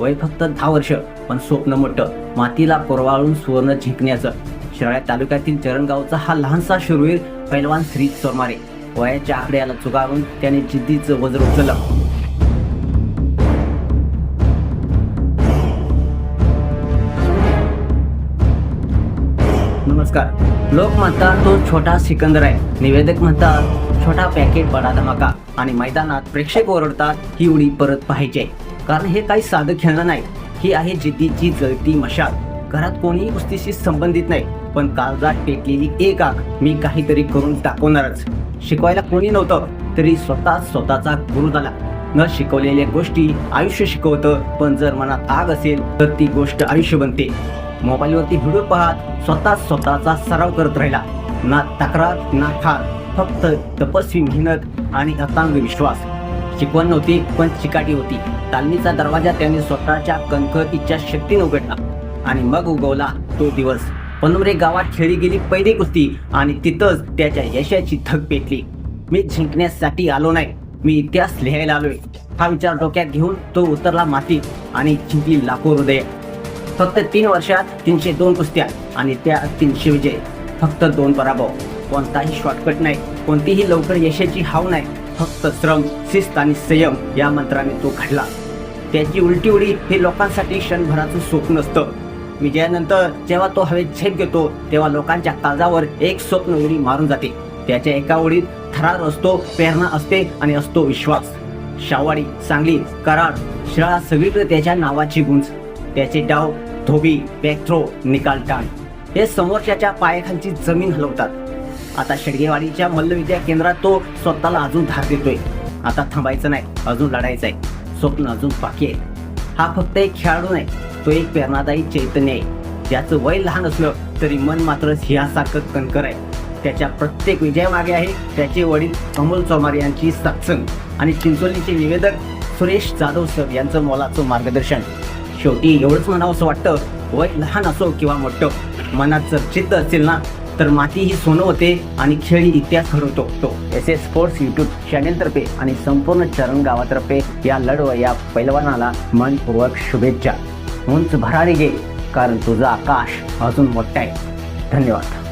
वय फक्त दहा वर्ष पण स्वप्न मोठं. मातीला कोरवाळून सुवर्ण जिंकण्याचं शिराळ्या तालुक्यातील चरणगावचा हा लहानसा शूरवीर पैलवान श्री चोरमारे वयाच्या आकड्याला चुकारून त्याने जिद्दीचं वज्र उचललं. नमस्कार. लोक म्हणतात तो छोटा सिकंदर आहे. निवेदक म्हणतात छोटा पॅकेट बडा धमाका आणि मैदानात प्रेक्षक ओरडतात ही उडी परत पाहिजे कारण हे काही साधं खेळणं नाही. ही आहे जिद्दीची जळती मशाल. घरात कोणीही कुस्तीशी संबंधित नाही पण काळजात पेटलेली एक आग मी काहीतरी करून दाखवणारच. शिकवायला कोणी नव्हतं तरी स्वतः स्वतःचा गुरु झाला. न शिकवलेल्या गोष्टी आयुष्य शिकवतं पण जर मनात आग असेल तर ती गोष्ट आयुष्य बनते. मोबाईलवरती व्हिडिओ पाहत स्वतः स्वतःचा सराव करत राहिला. ना तक्रार ना ठार फक्त तपस्वी मेहनत आणि अतांग विश्वास. शिकवण नव्हती पण चिकाटी होती. तालमीचा दरवाजा त्याने स्वतःच्या कणखर इच्छा शक्तीने उघडला आणि मग उगवला तो दिवस. पनुमरे गावात खेळी गेली पहिली कुस्ती आणि तिथंच त्याच्या यशाची थक पेटली. मी जिंकण्यासाठी आलो नाही मी इतिहास लिहायला आलोय. हा विचार डोक्यात घेऊन तो उतरला मातीत आणि जिंकली लाखो हृदय. फक्त तीन वर्षात तीनशे दोन कुस्त्या आणि त्या तीनशे विजय. फक्त दोन पराभव. कोणताही शॉर्टकट नाही. कोणतीही लवकर यशाची हाव नाही. फक्त श्रम शिस्त आणि संयम या मंत्राने तो घडला. त्याची उलटी उडी हे लोकांसाठी क्षणभराचं स्वप्न असतं. विजयानंतर जेव्हा तो हवेत झेप घेतो तेव्हा लोकांच्या काळजावर एक स्वप्न उडी मारून जाते. त्याच्या एका उडीत थरार असतो प्रेरणा असते आणि असतो विश्वास. शावाडी सांगली कराड शिळा सगळीकडे त्याच्या नावाची गुंज. त्याचे डाव धोबी बॅकथ्रो निकाल हे समोरच्याच्या पायाखालची जमीन हलवतात. आता शेडगेवाडीच्या मल्लविद्या केंद्रात तो स्वतःला अजून धार देतोय. आता थांबायचं नाही अजून लढायचं आहे. स्वप्न अजून बाकी आहे. हा फक्त एक खेळाडू नाही तो एक प्रेरणादायी चैतन्य आहे. ज्याचं वय लहान असलं तरी मन मात्र सिंहासारखं कणकर आहे. त्याच्या प्रत्येक विजयामागे आहे त्याचे वडील अमोल चौमार यांची सत्संग. आणि चिंचोलीचे निवेदक सुरेश जाधव सर यांचं मोलाचं मार्गदर्शन. शेवटी एवढंच म्हणावंसं वाटतं वय लहान असो किंवा मोठं मनात जर चित्त असेल ना तर माती ही सोनं होते आणि खेळ ही इतिहास घडवतो. तो एस एस स्पोर्ट्स युट्यूब चॅनेलतर्फे आणि संपूर्ण चरण गावातर्फे या लढव या पैलवानाला मनपूर्वक शुभेच्छा. उंच भरारी घे कारण तुझं आकाश अजून मोठं आहे. धन्यवाद.